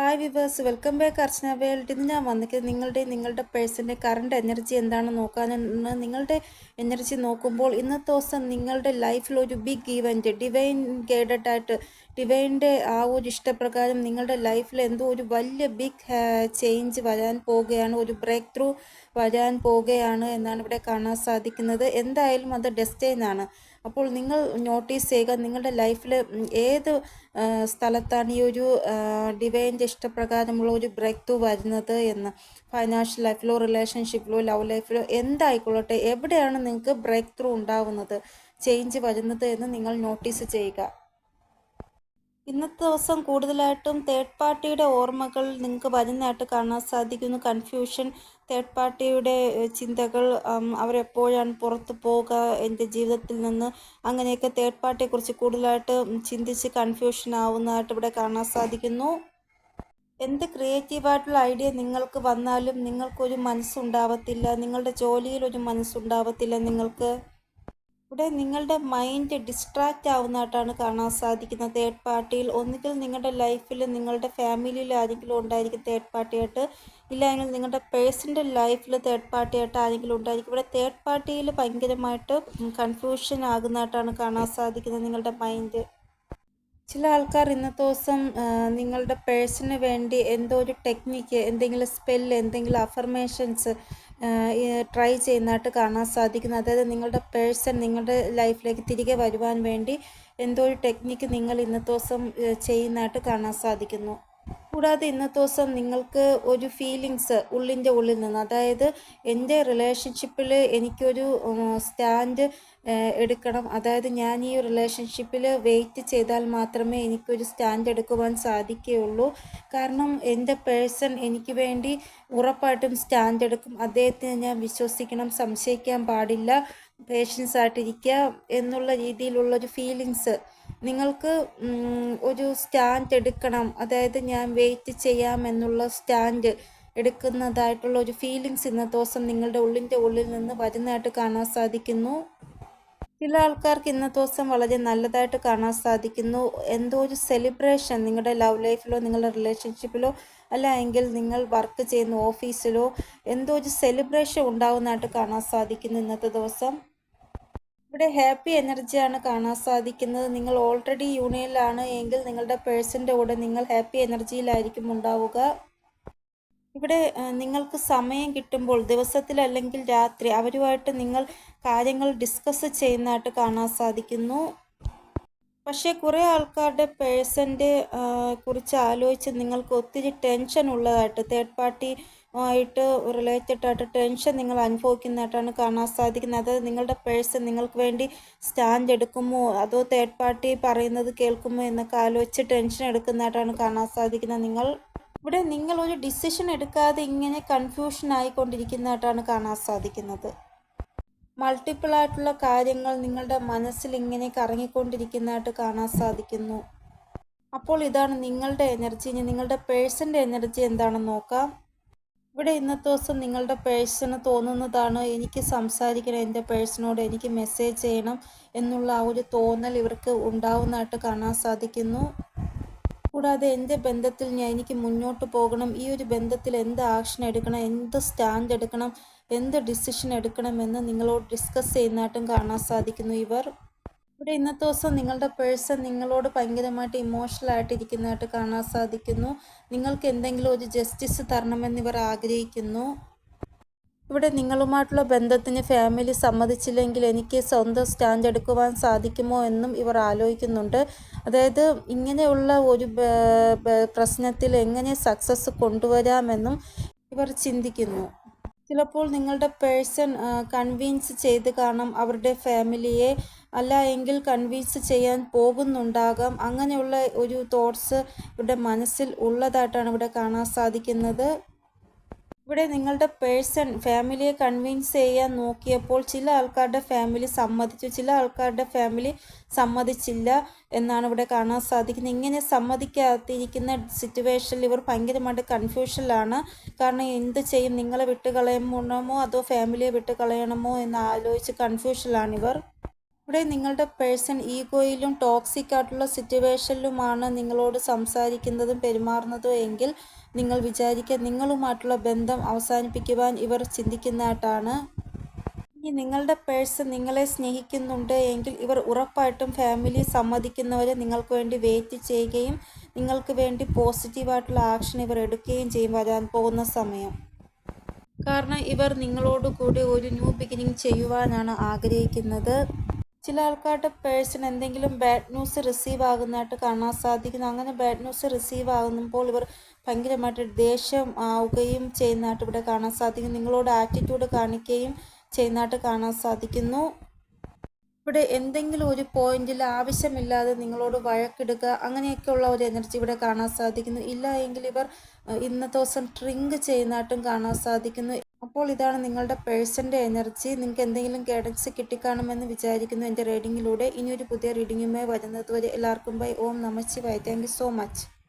Hi viewers welcome back Archana world ഇന്ന് ഞാൻ വന്നിട്ട് നിങ്ങളുടെ നിങ്ങളുടെ പേഴ്സന്റെ കറണ്ട് എനർജി എന്താണെന്ന് നോക്കാനാണ്. നിങ്ങളുടെ എനർജി നോക്കുമ്പോൾ ഇന്നത്തെ ദിവസം നിങ്ങളുടെ ലൈഫിൽ ഒരു ബിഗ് ഈവന്റ് ഡിവൈൻ ഗൈഡഡ് ഡിവൈന്റെ ആ ഒരു ഇഷ്ടപ്രകാരം നിങ്ങളുടെ ലൈഫിൽ എന്തോ ഒരു വലിയ ബിഗ് ചേഞ്ച് വരാൻ പോവുകയാണ്. ഒരു ബ്രേക്ക് ത്രൂ വരാൻ പോവുകയാണ് എന്നാണ് ഇവിടെ കാണാൻ സാധിക്കുന്നത്. എന്തായാലും അത് ഡെസ്റ്റൈനാണ്. അപ്പോൾ നിങ്ങൾ നോട്ടീസ് ചെയ്യുക നിങ്ങളുടെ ലൈഫിൽ ഏത് സ്ഥലത്താണ് ഈ ഒരു ഡിവൈന്റെ ഇഷ്ടപ്രകാരമുള്ള ഒരു ബ്രേക്ക് ത്രൂ വരുന്നത് എന്ന്? ഫൈനാൻഷ്യൽ ലൈഫിലോ റിലേഷൻഷിപ്പിലോ ലവ് ലൈഫിലോ എന്തായിക്കൊള്ളട്ടെ? എവിടെയാണ് നിങ്ങൾക്ക് ബ്രേക്ക് ത്രൂ ഉണ്ടാവുന്നത്? ചേഞ്ച് വരുന്നത് എന്ന് നിങ്ങൾ നോട്ടീസ് ചെയ്യുക. ഇന്നത്തെ ദിവസം കൂടുതലായിട്ടും തേർഡ് പാർട്ടിയുടെ ഓർമ്മകൾ നിങ്ങൾക്ക് വരുന്നതായിട്ട് കാണാൻ സാധിക്കുന്നു. കൺഫ്യൂഷൻ തേർഡ് പാർട്ടിയുടെ ചിന്തകൾ അവരെപ്പോഴാണ് പുറത്തു പോവുക എന്റെ ജീവിതത്തിൽ നിന്ന് അങ്ങനെയൊക്കെ തേർഡ് പാർട്ടിയെക്കുറിച്ച് കൂടുതലായിട്ട് ചിന്തിച്ച് കൺഫ്യൂഷൻ ആവുന്നതായിട്ട് ഇവിടെ കാണാൻ സാധിക്കുന്നു. എന്ത് ക്രിയേറ്റീവായിട്ടുള്ള ഐഡിയ നിങ്ങൾക്ക് വന്നാലും നിങ്ങൾക്കൊരു മനസ്സുണ്ടാവത്തില്ല. നിങ്ങളുടെ ജോലിയിൽ ഒരു മനസ്സുണ്ടാവത്തില്ല നിങ്ങൾക്ക്. ഇവിടെ നിങ്ങളുടെ മൈൻഡ് ഡിസ്ട്രാക്റ്റ് ആവുന്നതായിട്ടാണ് കാണാൻ സാധിക്കുന്നത്. തേർഡ് പാർട്ടിയിൽ ഒന്നുകിൽ നിങ്ങളുടെ ലൈഫിൽ നിങ്ങളുടെ ഫാമിലിയിൽ ആരെങ്കിലും ഉണ്ടായിരിക്കും തേർഡ് പാർട്ടിയായിട്ട് ഇല്ലെങ്കിൽ നിങ്ങളുടെ പേഴ്സന്റെ ലൈഫിൽ തേർഡ് പാർട്ടിയായിട്ട് ആരെങ്കിലും ഉണ്ടായിരിക്കും. ഇവിടെ തേർഡ് പാർട്ടിയിൽ ഭയങ്കരമായിട്ട് കൺഫ്യൂഷൻ ആകുന്നതായിട്ടാണ് കാണാൻ സാധിക്കുന്നത് നിങ്ങളുടെ മൈൻഡ് ചില ആൾക്കാർ ഇന്നത്തെ ദിവസം നിങ്ങളുടെ പേഴ്സണിന് വേണ്ടി എന്തോ ഒരു ടെക്നിക്ക് എന്തെങ്കിലും സ്പെല്ല് എന്തെങ്കിലും അഫർമേഷൻസ് ട്രൈ ചെയ്യുന്നതായിട്ട് കാണാൻ സാധിക്കുന്നു. അതായത് നിങ്ങളുടെ പേഴ്സൺ നിങ്ങളുടെ ലൈഫിലേക്ക് തിരികെ വരുവാൻ വേണ്ടി എന്തോ ഒരു ടെക്നിക്ക് നിങ്ങൾ ഇന്നത്തെ ദിവസം ചെയ്യുന്നതായിട്ട് കാണാൻ സാധിക്കുന്നു. കൂടാതെ ഇന്നത്തെ ദിവസം നിങ്ങൾക്ക് ഒരു ഫീലിങ്സ് ഉള്ളിന്റെ ഉള്ളിൽ നിന്ന് അതായത് എന്റെ റിലേഷൻഷിപ്പിൽ എനിക്കൊരു സ്റ്റാൻഡ് എടുക്കണം. അതായത് ഞാൻ ഈ റിലേഷൻഷിപ്പിൽ വെയിറ്റ് ചെയ്താൽ മാത്രമേ എനിക്കൊരു സ്റ്റാൻഡ് എടുക്കുവാൻ സാധിക്കുകയുള്ളൂ. കാരണം എന്റെ പേഴ്സൺ എനിക്ക് വേണ്ടി ഉറപ്പായിട്ടും സ്റ്റാൻഡ് എടുക്കും. അദ്ദേഹത്തിന് ഞാൻ വിശ്വസിക്കണം സംശയിക്കാൻ പാടില്ല പേഷ്യൻസ് ആയിട്ടിരിക്കുക എന്നുള്ള രീതിയിലുള്ളൊരു ഫീലിങ്സ് നിങ്ങൾക്ക് ഒരു സ്റ്റാൻഡ് എടുക്കണം. അതായത് ഞാൻ വെയിറ്റ് ചെയ്യാം എന്നുള്ള സ്റ്റാൻഡ് എടുക്കുന്നതായിട്ടുള്ള ഒരു ഫീലിങ്സ് ഇന്നത്തെ ദിവസം നിങ്ങളുടെ ഉള്ളിന്റെ ഉള്ളിൽ നിന്ന് വരുന്നതായിട്ട് കാണാൻ സാധിക്കുന്നു. ചില ആൾക്കാർക്ക് ഇന്നത്തെ ദിവസം വളരെ നല്ലതായിട്ട് കാണാൻ സാധിക്കുന്നു. എന്തോ ഒരു സെലിബ്രേഷൻ നിങ്ങളുടെ ലവ് ലൈഫിലോ നിങ്ങളുടെ റിലേഷൻഷിപ്പിലോ അല്ല എങ്കിൽ നിങ്ങൾ വർക്ക് ചെയ്യുന്ന ഓഫീസിലോ എന്തോ ഒരു സെലിബ്രേഷൻ ഉണ്ടാകുന്നതായിട്ട് കാണാൻ സാധിക്കുന്നു ഇന്നത്തെ ദിവസം. ഇവിടെ ഹാപ്പി എനർജിയാണ് കാണാൻ സാധിക്കുന്നത്. നിങ്ങൾ ഓൾറെഡി യൂണിയനിലാണ് എങ്കിൽ നിങ്ങളുടെ പേഴ്സന്റെ കൂടെ നിങ്ങൾ ഹാപ്പി എനർജിയിലായിരിക്കും ഉണ്ടാവുക. ഇവിടെ നിങ്ങൾക്ക് സമയം കിട്ടുമ്പോൾ ദിവസത്തിൽ അല്ലെങ്കിൽ രാത്രി അവരുമായിട്ട് നിങ്ങൾ കാര്യങ്ങൾ ഡിസ്കസ് ചെയ്യുന്നതായിട്ട് കാണാൻ സാധിക്കുന്നു. പക്ഷേ കുറേ ആൾക്കാരുടെ പേഴ്സന്റെ കുറിച്ച് ആലോചിച്ച് നിങ്ങൾക്ക് ഒത്തിരി ടെൻഷൻ ഉള്ളതായിട്ട് തേർഡ് പാർട്ടി ആയിട്ട് റിലേറ്റഡ് ആയിട്ട് ടെൻഷൻ നിങ്ങൾ അനുഭവിക്കുന്നതായിട്ടാണ് കാണാൻ സാധിക്കുന്നത്. അതായത് നിങ്ങളുടെ പേഴ്സൺ നിങ്ങൾക്ക് വേണ്ടി സ്റ്റാൻഡ് എടുക്കുമോ? അതോ തേർഡ് പാർട്ടി പറയുന്നത് കേൾക്കുമോ എന്നൊക്കെ ആലോചിച്ച് ടെൻഷൻ എടുക്കുന്നതായിട്ടാണ് കാണാൻ സാധിക്കുന്നത്. നിങ്ങൾ ഇവിടെ നിങ്ങൾ ഒരു ഡിസിഷൻ എടുക്കാതെ ഇങ്ങനെ കൺഫ്യൂഷൻ ആയിക്കൊണ്ടിരിക്കുന്നതായിട്ടാണ് കാണാൻ സാധിക്കുന്നത്. മൾട്ടിപ്പിൾ ആയിട്ടുള്ള കാര്യങ്ങൾ നിങ്ങളുടെ മനസ്സിൽ ഇങ്ങനെ കറങ്ങിക്കൊണ്ടിരിക്കുന്നതായിട്ട് കാണാൻ സാധിക്കുന്നു. അപ്പോൾ ഇതാണ് നിങ്ങളുടെ എനർജി ഇനി നിങ്ങളുടെ പേഴ്സന്റെ എനർജി എന്താണെന്ന് നോക്കാം. ഇവിടെ ഇന്നത്തെ ദിവസം നിങ്ങളുടെ പേഴ്സണ് തോന്നുന്നതാണ്? എനിക്ക് സംസാരിക്കണം എന്റെ പേഴ്സണോട് എനിക്ക് മെസ്സേജ് ചെയ്യണം എന്നുള്ള ആ ഒരു തോന്നൽ ഇവർക്ക് ഉണ്ടാവുന്നതായിട്ട് കാണാൻ സാധിക്കുന്നു. കൂടാതെ എന്റെ ബന്ധത്തിൽ ഞാൻ എനിക്ക് മുന്നോട്ട് പോകണം ഈ ഒരു ബന്ധത്തിൽ എന്ത് ആക്ഷൻ എടുക്കണം എന്ത് സ്റ്റാൻഡ് എടുക്കണം എന്ത് ഡിസിഷൻ എടുക്കണമെന്ന് നിങ്ങളോട് ഡിസ്കസ് ചെയ്യുന്നതായിട്ടും കാണാൻ സാധിക്കുന്നു ഇവർ. ഇവിടെ ഇന്നത്തെ ദിവസം നിങ്ങളുടെ പേഴ്സൺ നിങ്ങളോട് ഭയങ്കരമായിട്ട് ഇമോഷണൽ ആയിട്ടിരിക്കുന്നതായിട്ട് കാണാൻ സാധിക്കുന്നു. നിങ്ങൾക്ക് എന്തെങ്കിലും ഒരു ജസ്റ്റിസ് തരണമെന്ന് ഇവർ ആഗ്രഹിക്കുന്നു. ഇവിടെ നിങ്ങളുമായിട്ടുള്ള ബന്ധത്തിന് ഫാമിലി സമ്മതിച്ചില്ലെങ്കിൽ എനിക്ക് സ്വന്തം സ്റ്റാൻഡ് എടുക്കുവാൻ സാധിക്കുമോ എന്നും ഇവർ ആലോചിക്കുന്നുണ്ട്. അതായത് ഇങ്ങനെയുള്ള ഒരു പ്രശ്നത്തിൽ എങ്ങനെ സക്സസ് കൊണ്ടുവരാമെന്നും ഇവർ ചിന്തിക്കുന്നു. ചിലപ്പോൾ നിങ്ങളുടെ പേഴ്സൺ കൺവീൻസ് ചെയ്ത് കാണാം അവരുടെ ഫാമിലിയെ അല്ല എങ്കിൽ കൺവിൻസ് ചെയ്യാൻ പോകുന്നുണ്ടാകാം. അങ്ങനെയുള്ള ഒരു തോട്ട്സ് ഇവിടെ മനസ്സിൽ ഉള്ളതായിട്ടാണ് ഇവിടെ കാണാൻ സാധിക്കുന്നത്. ഇവിടെ നിങ്ങളുടെ പേഴ്സൺ ഫാമിലിയെ കൺവിൻസ് ചെയ്യാൻ നോക്കിയപ്പോൾ ചില ആൾക്കാരുടെ ഫാമിലി സമ്മതിച്ചു. ചില ആൾക്കാരുടെ ഫാമിലി സമ്മതിച്ചില്ല എന്നാണ് ഇവിടെ കാണാൻ സാധിക്കുന്നത്. ഇങ്ങനെ സമ്മതിക്കാതിരിക്കുന്ന സിറ്റുവേഷനിൽ ഇവർ ഭയങ്കരമായിട്ട് കൺഫ്യൂഷനിലാണ് കാരണം എന്ത് ചെയ്യും? നിങ്ങളെ വിട്ട് കളയണമോ അതോ ഫാമിലിയെ വിട്ട് കളയണമോ എന്ന് ആലോചിച്ച് കൺഫ്യൂഷനിലാണ് ഇവർ. ഇവിടെ നിങ്ങളുടെ പേഴ്സൺ ഈഗോയിലും ടോക്സിക് ആയിട്ടുള്ള സിറ്റുവേഷനിലുമാണ് നിങ്ങളോട് സംസാരിക്കുന്നതും പെരുമാറുന്നതും എങ്കിൽ നിങ്ങൾ വിചാരിക്കുക നിങ്ങളുമായിട്ടുള്ള ബന്ധം അവസാനിപ്പിക്കുവാൻ ഇവർ ചിന്തിക്കുന്നതായിട്ടാണ്. ഇനി നിങ്ങളുടെ പേഴ്സൺ നിങ്ങളെ സ്നേഹിക്കുന്നുണ്ട് എങ്കിൽ ഇവർ ഉറപ്പായിട്ടും ഫാമിലി സമ്മതിക്കുന്നവരെ നിങ്ങൾക്ക് വേണ്ടി വെയിറ്റ് ചെയ്യുകയും നിങ്ങൾക്ക് വേണ്ടി പോസിറ്റീവായിട്ടുള്ള ആക്ഷൻ ഇവർ എടുക്കുകയും ചെയ്യും വരാൻ പോകുന്ന സമയം. കാരണം ഇവർ നിങ്ങളോട് കൂടി ഒരു ന്യൂ ബിഗിനിങ് ചെയ്യുവാനാണ് ആഗ്രഹിക്കുന്നത്. ചില ആൾക്കാരുടെ പേഴ്സൺ എന്തെങ്കിലും ബാഡ് ന്യൂസ് റിസീവ് ആകുന്നതായിട്ട് കാണാൻ സാധിക്കുന്നു. അങ്ങനെ ബാഡ് ന്യൂസ് റിസീവ് ആകുമ്പോൾ ഇവർ ഭയങ്കരമായിട്ട് ദേഷ്യം ആവുകയും ചെയ്യുന്നതായിട്ട് ഇവിടെ കാണാൻ സാധിക്കും നിങ്ങളോട് ആറ്റിറ്റ്യൂഡ് കാണിക്കുകയും ചെയ്യുന്നതായിട്ട് കാണാൻ സാധിക്കുന്നു. ഇവിടെ എന്തെങ്കിലും ഒരു പോയിന്റിൽ ആവശ്യമില്ലാതെ നിങ്ങളോട് വഴക്കിടുക അങ്ങനെയൊക്കെയുള്ള ഒരു എനർജി ഇവിടെ കാണാൻ സാധിക്കുന്നു. ഇല്ല എങ്കിൽ ഇവർ ഇന്നത്തെ ദിവസം ഡ്രിങ്ക് ചെയ്യുന്നതായിട്ടും കാണാൻ സാധിക്കുന്നു. അപ്പോൾ ഇതാണ് നിങ്ങളുടെ പേഴ്സന്റെ എനർജി. നിങ്ങൾക്ക് എന്തെങ്കിലും ഗൈഡൻസ് കിട്ടിക്കാണുമെന്ന് വിചാരിക്കുന്നു എന്റെ റീഡിങ്ങിലൂടെ. ഇനിയൊരു പുതിയ റീഡിങ്ങുമായി വരുന്നത് വരെ എല്ലാവർക്കും ബൈ. ഓം നമശിവായ താങ്ക് യു സോ മച്ച്.